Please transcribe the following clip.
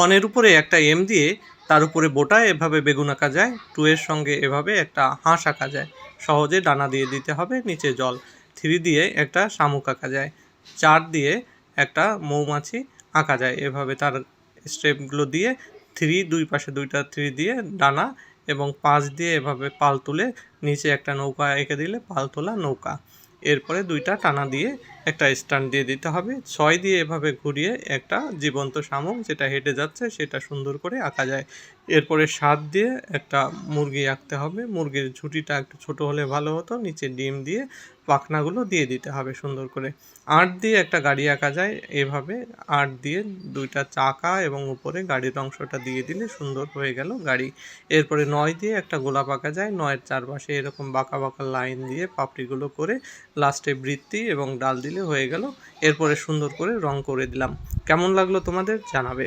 ফনের উপরে একটা এম দিয়ে তার উপরে বোটায় এভাবে বেগুন আঁকা যায় টু এর সঙ্গে এভাবে একটা হাঁস আঁকা যায়। সহজে ডানা দিয়ে দিতে হবে, নিচে জল। থ্রি দিয়ে একটা শামুক আঁকা যায়। চার দিয়ে একটা মৌমাছি আঁকা যায়। এভাবে তার স্টেপগুলো দিয়ে থ্রি, দুই পাশে দুইটা থ্রি দিয়ে ডানা এবং পাঁচ দিয়ে এভাবে পাল তুলে নিচে একটা নৌকা এঁকে দিলে পাল তোলা নৌকা। এরপরে দুইটা টানা দিয়ে একটা স্ট্যান্ড দিয়ে দিতে হবে। ছয় দিয়ে এভাবে ঘুরিয়ে একটা জীবন্ত শামুক যেটা হেঁটে যাচ্ছে সেটা সুন্দর করে আঁকা যায়। এরপরে সাত দিয়ে একটা মুরগি আঁকতে হবে। মুরগির ঝুঁটিটা একটু ছোট হলে ভালো হতো। নিচে ডিম দিয়ে পাখনাগুলো দিয়ে দিতে হবে সুন্দর করে। আট দিয়ে একটা গাড়ি আঁকা যায় এভাবে। আট দিয়ে দুইটা চাকা এবং উপরে গাড়ির অংশটা দিয়ে দিলে সুন্দর হয়ে গেল গাড়ি। এরপরে নয় দিয়ে একটা গোলাপ আঁকা যায়। নয়ের চারপাশে এরকম বাঁকা বাঁকা লাইন দিয়ে পাপড়িগুলো করে লাস্টে বৃত্তি এবং ডাল দিলে হয়ে গেল। এরপরে সুন্দর করে রং করে দিলাম। কেমন লাগল তোমাদের জানাবে।